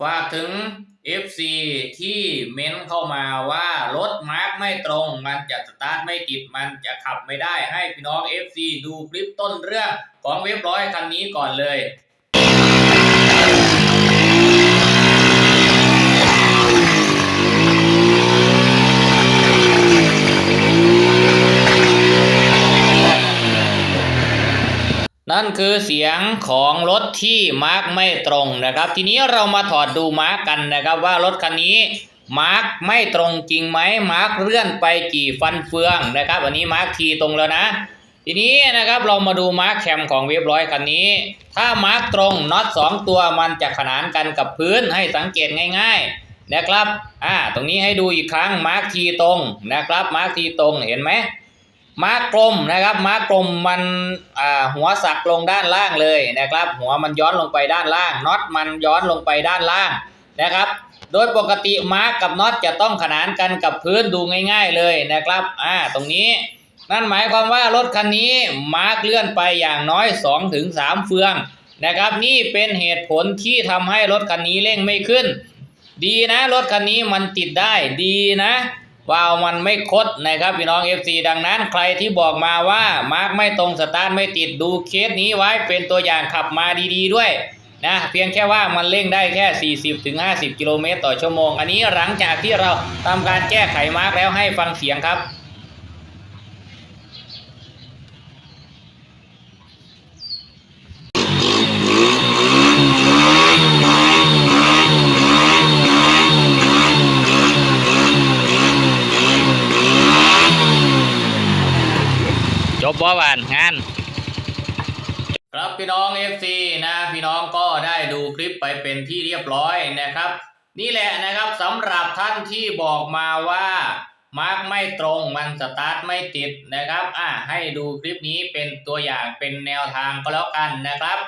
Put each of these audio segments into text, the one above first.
ฝากถึง FC ที่เม้นเข้ามาว่ารถมาร์กไม่ตรง มันจะสตาร์ทไม่ติดมันจะขับไม่ได้ให้พี่น้อง FC ดูคลิปต้นเรื่องของเว็บร้อยคันนี้ก่อนเลย นั่นคือเสียงของรถที่มาร์กไม่ตรงนะครับ ทีนี้เรามาถอดดูมาร์กกันนะครับ ว่ารถคันนี้มาร์กไม่ตรงจริงไหมมาร์กเลื่อนไปกี่ฟันเฟืองนะครับอันนี้มาร์กทีตรงแล้วนะ ทีนี้นะครับเรามาดูมาร์กแคมของเว็บร้อยคันนี้ ถ้ามาร์กตรงน็อตสองตัวมันจะขนานกันกับพื้นให้สังเกตง่าย ๆนะครับอ่าตรงนี้ให้ดูอีกครั้งมาร์กทีตรงนะครับมาร์กทีตรงเห็นไหม ม้ากลมนะครับ ม้ากลมมันหัวสักลงด้านล่างเลยนะครับ หัวมันย้อนลงไปด้านล่างน็อตมันย้อนลงไปด้านล่างนะครับ โดยปกติม้ากับน็อตจะต้องขนานกันกับพื้นดูง่าย ๆเลยนะครับอ่าตรงนี้นั่นหมายความว่ารถคันนี้มาร์กเลื่อนไปอย่างน้อย2-3ถึง3เฟืองนะครับ นี่เป็นเหตุผลที่ทำให้รถคันนี้เร่งไม่ขึ้น ดีนะรถคันนี้มันติดได้ดีนะ วาล์วมันไม่คดนะครับพี่น้อง FC ดังนั้นใครที่บอกมาว่ามาร์กไม่ตรงสตาร์ทไม่ติดดูเคสนี้ไว้เป็นตัวอย่างขับมาดีๆด้วยนะเพียงแค่ว่ามันเร่งได้แค่ 40ถึง50กิโลเมตรต่อชั่วโมง อันนี้หลังจากที่เราทำการแก้ไขมาร์กแล้วให้ฟังเสียงครับ จบบ่บานงานครับพี่น้อง FC นะพี่น้องก็ได้ดูคลิปไปเป็นที่เรียบร้อยนะครับ นี่แหละนะครับสำหรับท่านที่บอกมาว่ามาร์กไม่ตรงมันสตาร์ทไม่ติดนะครับอะให้ดูคลิปนี้เป็นตัวอย่างเป็นแนวทางก็แล้วกันนะครับ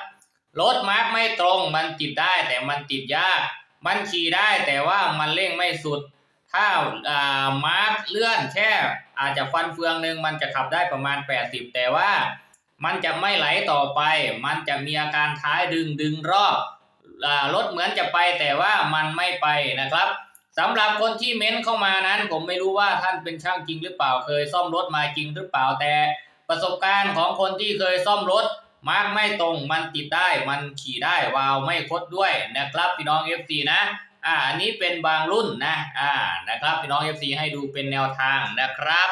รถมาร์กไม่ตรงมันติดได้แต่มันติดยาก มันขี่ได้แต่ว่ามันเร่งไม่สุด ถ้าอ่ามาร์กเลื่อนแค่อาจจะฟันเฟืองหนึ่งมันจะขับได้ประมาณ 80 แต่ว่ามันจะไม่ไหลต่อไป มันจะมีอาการท้ายดึงดึงรอบรถเหมือนจะไปแต่ว่ามันไม่ไปนะครับสำหรับคนที่เม้นเข้ามานั้น ผมไม่รู้ว่าท่านเป็นช่างจริงหรือเปล่าเคยซ่อมรถมาจริงหรือเปล่าแต่ ประสบการณ์ของคนที่เคยซ่อมรถมาร์กไม่ตรงมันติดได้มันขี่ได้วาวไม่คดด้วยนะครับพี่น้อง FC นะ อ่าอันนี้เป็นบางรุ่นนะอ่านะครับพี่น้อง FC ให้ดูเป็นแนวทางนะครับ